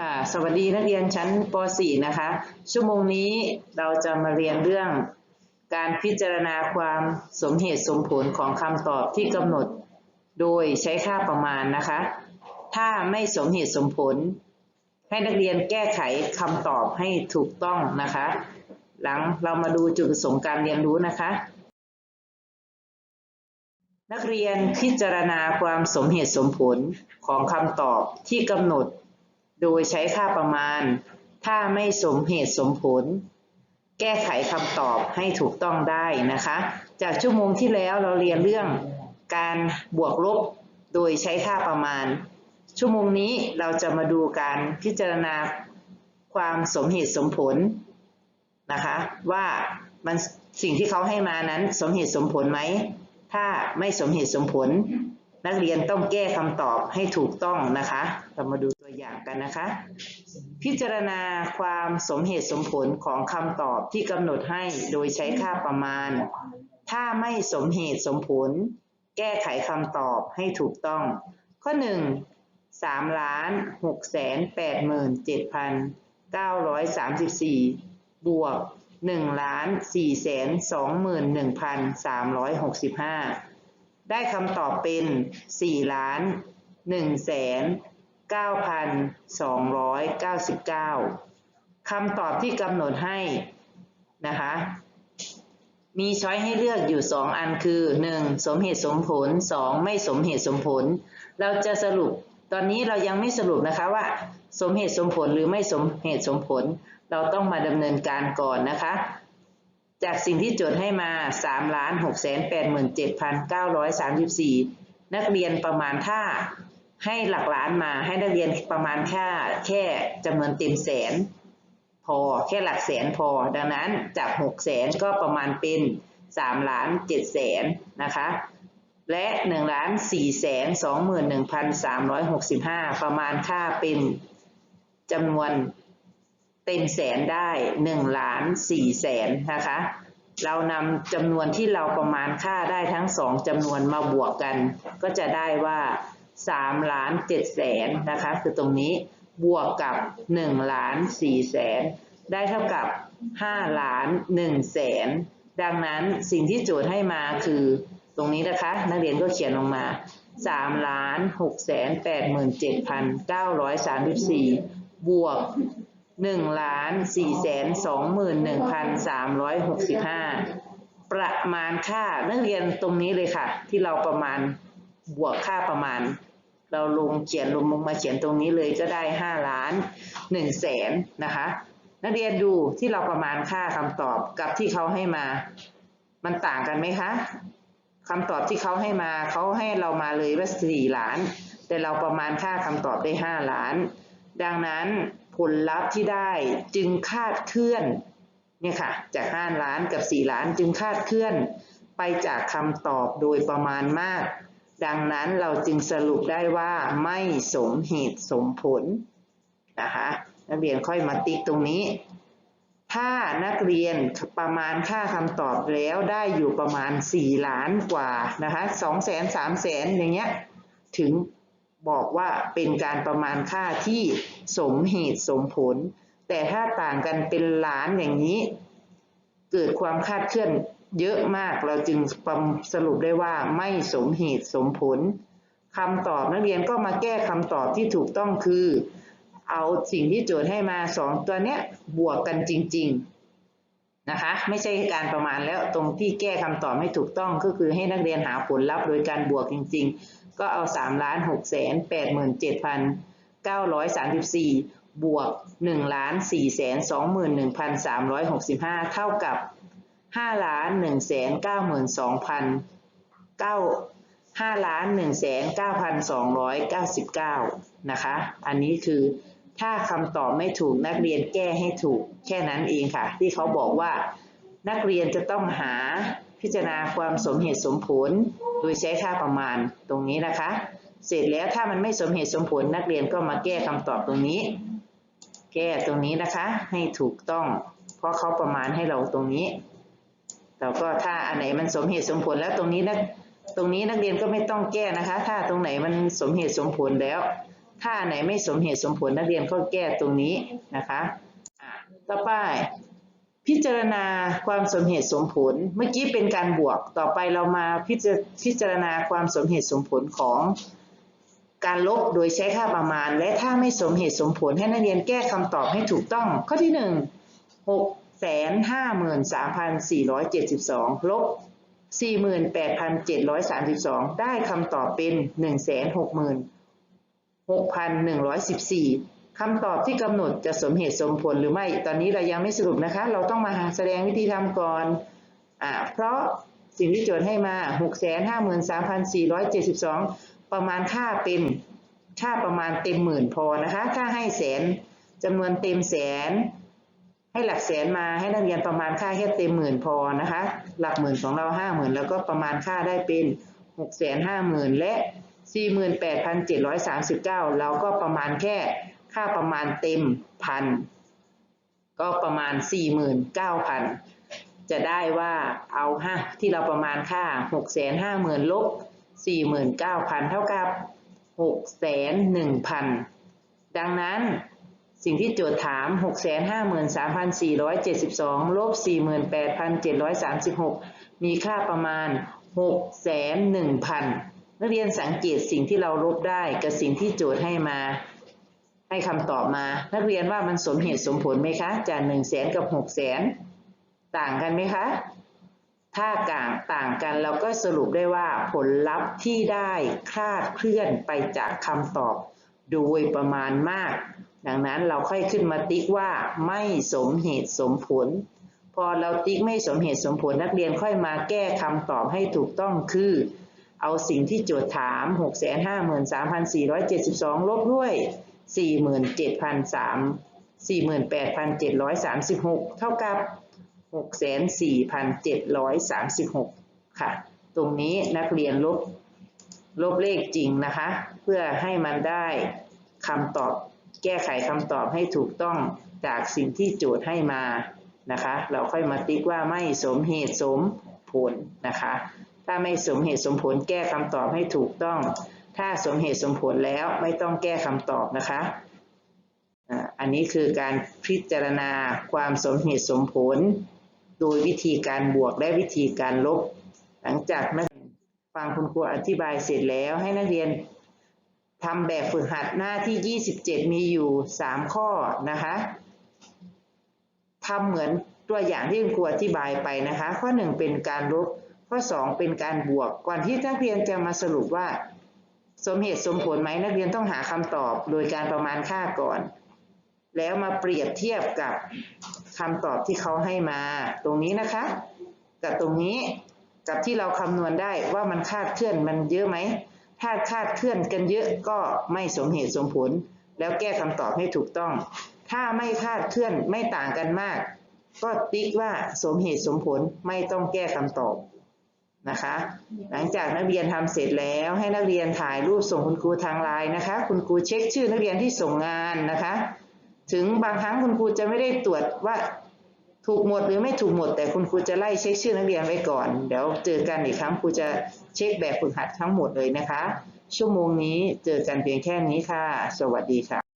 ค่ะ สวัสดีนักเรียนชั้นป .4 นะคะ ชั่วโมงนี้เราจะมาเรียนเรื่อง การพิจารณาความสมเหตุสมผลของคำตอบที่กำหนด โดยใช้ค่าประมาณนะคะ ถ้าไม่สมเหตุสมผล ให้นักเรียนแก้ไขคำตอบให้ถูกต้องนะคะ หลังเรามาดูจุดประสงค์การเรียนรู้นะคะ นักเรียนพิจารณาความสมเหตุสมผลของคำตอบที่กำหนด โดยใช้ค่าประมาณ ถ้าไม่สมเหตุสมผล แก้ไขคำตอบให้ถูกต้องได้นะคะ จากชั่วโมงที่แล้วเราเรียนเรื่องการบวกลบโดยใช้ค่าประมาณ ชั่วโมงนี้เราจะมาดูการพิจารณาความสมเหตุสมผลนะคะว่ามันสิ่งที่เขาให้มานั้นสมเหตุสมผลไหม ถ้าไม่สมเหตุสมผล นักเรียนต้องแก้คำตอบให้ถูกต้องนะคะ เรามาดู ตัวอย่างกันนะคะ พิจารณาความสมเหตุสมผลของคำตอบที่กำหนดให้โดยใช้ค่าประมาณ ถ้าไม่สมเหตุสมผล แก้ไขคำตอบให้ถูกต้อง ข้อ 1 3ล้าน6แสน8หมื่น7พัน934 บวก1ล้าน4แสน2หมื่น1พัน365 ได้คำตอบเป็น 4 ล้าน1แสน 9,299คำตอบที่กำหนดให้นะคะ มีช้อยให้เลือกอยู่ 2 อันคือ 1. สมเหตุสมผล 2. ไม่สมเหตุสมผล เราจะสรุปตอนนี้เรายังไม่สรุปนะคะว่า สมเหตุสมผลหรือไม่สมเหตุสมผล เราต้องมาดำเนินการก่อนนะคะ จากสิ่งที่โจทย์ให้มา3ล้าน6แสน87,934 นักเรียนประมาณท่า ให้หลักล้านมาให้นักเรียนประมาณแค่แค่จำนวนเต็มแสน พอแค่หลักแสนพอ ดังนั้นจาก6แสนก็ประมาณเป็น3ล้าน7แสนนะคะ และ1ล้าน4แสน21,365ประมาณค่าเป็นจำนวนเต็มแสนได้1ล้าน4แสนนะคะเรานำจำนวนที่เราประมาณค่าได้ทั้งสองจำนวนมาบวกกัน ก็จะได้ว่า 3ล้าน7แสนนะคะคือตรงนี้บวกกับ1ล้าน4แสนได้เท่ากับ5ล้าน1แสนดังนั้นสิ่งที่โจทย์ให้มาคือตรงนี้นะคะ นักเรียนก็เขียนลงมา3ล้าน6แสน87,934 บวก1ล้าน4แสน21,365 ประมาณค่านักเรียนตรงนี้เลยค่ะ ที่เราประมาณบวกค่าประมาณ เราลงเขียนลงมาเขียนตรงนี้เลยก็ได้5ล้าน1แสนนะคะ นักเรียนดูที่เราประมาณค่าคำตอบกับที่เขาให้มา มันต่างกันไหมคะคำตอบที่เขาให้มาเขาให้เรามาเลยว่า4ล้าน แต่เราประมาณค่าคำตอบได้5ล้าน ดังนั้นผลลัพธ์ที่ได้จึงคาดเคลื่อนเนี่ยค่ะจาก5ล้านกับ4ล้านจึงคาดเคลื่อนไปจากคำตอบโดยประมาณมาก ดังนั้นเราจึงสรุปได้ว่าไม่สมเหตุสมผลนะคะนักเรียนค่อยมาติ๊กตรงนี้ ถ้านักเรียนประมาณค่าคำตอบแล้วได้อยู่ประมาณ 4 ล้านกว่านะคะ2แสน3แสนอย่างเงี้ยถึงบอกว่าเป็นการประมาณค่าที่สมเหตุสมผล แต่ถ้าต่างกันเป็นล้านอย่างนี้ เกิดความคาดเคลื่อน เยอะมากเราจึงสรุปได้ว่าไม่สมเหตุสมผลคำตอบนักเรียนก็มาแก้คำตอบที่ถูกต้องคือ เอาสิ่งที่โจทย์ให้มาสองตัวเนี้ยบวกกันจริง ๆนะคะ ไม่ใช่การประมาณแล้วตรงที่แก้คำตอบให้ถูกต้องก็คือให้นักเรียนหาผลลัพธ์โดยการบวกจริง ๆ ก็เอา3ล้าน6แสน8หมื่น7พัน934บวก1ล้าน4แสน21,365 เท่ากับ 5ล้าน1แสน92,000 9 5ล้าน1แสน9,299นะคะ อันนี้คือถ้าคำตอบไม่ถูกนักเรียนแก้ให้ถูกแค่นั้นเองค่ะ ที่เขาบอกว่า นักเรียนจะต้องหาพิจารณาความสมเหตุสมผล โดยใช้ค่าประมาณตรงนี้นะคะ เสร็จแล้วถ้ามันไม่สมเหตุสมผล นักเรียนก็มาแก้คำตอบตรงนี้ แก้ตรงนี้นะคะให้ถูกต้อง เพราะเขาประมาณให้เราตรงนี้ แล้วก็ถ้าอันไหนมันสมเหตุสมผลแล้วตรงนี้นักตรงนี้นักเรียนก็ไม่ต้องแก้นะคะ ถ้าตรงไหนมันสมเหตุสมผลแล้ว ถ้าอันไหนไม่สมเหตุสมผลนักเรียนก็แก้ตรงนี้นะคะต่อไปพิจารณาความสมเหตุสมผล เมื่อกี้เป็นการบวก ต่อไปเรามาพิจารพิจารณาความสมเหตุสมผลของการลบโดยใช้ค่าประมาณ และถ้าไม่สมเหตุสมผลให้นักเรียนแก้คำตอบให้ถูกต้อง ข้อที่หนึ่งหก แสนห้าหมื่นสามพันสี่ร้อยเจ็ดสิบสองลบสี่หมื่นแปดพันเจ็ดร้อยสามสิบสองได้คำตอบเป็นหนึ่งแสนหกหมื่นหกพันหนึ่งร้อยสิบสี่คำตอบที่กำหนดจะสมเหตุสมผลหรือไม่ ตอนนี้เรายังไม่สรุปนะคะ เราต้องมาแสดงวิธีทำก่อนอ่าเพราะสิ่งที่โจทย์ให้มา653,472ประมาณค่าเป็นค่าประมาณเต็มหมื่นพอนะคะ ถ้าให้แสนจำนวนเต็มแสน ให้หลักแสนมาให้นักเรียนประมาณค่าแค่เต็มหมื่นพอนะคะ หลักหมื่นของเราห้าหมื่นแล้วก็ประมาณค่าได้เป็นหกแสนห้าหมื่นและสี่หมื่นแปดพันเจ็ดร้อยสามสิบเก้าเราก็ประมาณแค่ค่าประมาณเต็มพันก็ประมาณสี่หมื่นเก้าพันจะได้ว่าเอาห้าที่เราประมาณค่าหกแสนห้าหมื่นลบสี่หมื่นเก้าพันเท่ากับหกแสนหนึ่งพันดังนั้น สิ่งที่โจทย์ถาม 653,472 ลบ 48,736 มีค่าประมาณ6,100,000 นักเรียนสังเกตสิ่งที่เราลบได้กับสิ่งที่โจทย์ให้มา ให้คำตอบมา นักเรียนว่ามันสมเหตุสมผลไหมคะ จาก 1 0 0 0 0แสนกับ 6 0 0 0 0 0 ต่างกันไหมคะ ถ้าต่างต่างกันเราก็สรุปได้ว่าผลลัพธ์ที่ได้คลาดเคลื่อนไปจากคำตอบ โดยประมาณมาก ดังนั้นเราค่อยขึ้นมาติ๊กว่าไม่สมเหตุสมผล พอเราติ๊กไม่สมเหตุสมผลนักเรียนค่อยมาแก้คำตอบให้ถูกต้องคือ เอาสิ่งที่โจทย์ถาม 653,472 ลบด้วย 47,3 48,736 เท่ากับ 604,736 ค่ะ ตรงนี้นักเรียนลบ ลบเลขจริงนะคะ เพื่อให้มันได้คำตอบ แก้ไขคำตอบให้ถูกต้องจากสิ่งที่โจทย์ให้มานะคะ เราค่อยมาติ๊กว่าไม่สมเหตุสมผลนะคะ ถ้าไม่สมเหตุสมผลแก้คำตอบให้ถูกต้อง ถ้าสมเหตุสมผลแล้วไม่ต้องแก้คำตอบนะคะอันนี้คือการพิจารณาความสมเหตุสมผล โดยวิธีการบวกและวิธีการลบ หลังจากนักเรียนฟังคุณครูอธิบายเสร็จแล้วให้นักเรียน ทำแบบฝึกหัดหน้าที่ 27 มีอยู่ 3 ข้อนะคะทำเหมือนตัวอย่างที่คุณครูอธิบายไปนะคะ ข้อ 1 เป็นการลบ ข้อ 2 เป็นการบวก ก่อนที่นักเรียนจะมาสรุปว่า สมเหตุสมผลไหมนักเรียนต้องหาคำตอบโดยการประมาณค่าก่อน แล้วมาเปรียบเทียบกับคำตอบที่เขาให้มา ตรงนี้นะคะ กับตรงนี้กับที่เราคำนวณได้ว่ามันคาดเคลื่อนมันเยอะไหม ถ้าคาดเคลื่อนกันเยอะก็ไม่สมเหตุสมผล แล้วแก้คำตอบให้ถูกต้อง ถ้าไม่คาดเคลื่อนไม่ต่างกันมาก ก็ติ๊กว่าสมเหตุสมผลไม่ต้องแก้คำตอบนะคะ หลังจากนักเรียนทำเสร็จแล้วให้นักเรียนถ่ายรูปส่งคุณครูทางไลน์นะคะ คุณครูเช็คชื่อนักเรียนที่ส่งงานนะคะ ถึงบางครั้งคุณครูจะไม่ได้ตรวจว่า ถูกหมดหรือไม่ถูกหมด แต่คุณครูจะไล่เช็คชื่อนักเรียนไว้ก่อน เดี๋ยวเจอกันอีกครั้งครูจะเช็คแบบฝึกหัดทั้งหมดเลยนะคะ ชั่วโมงนี้เจอกันเพียงแค่นี้ค่ะ สวัสดีค่ะ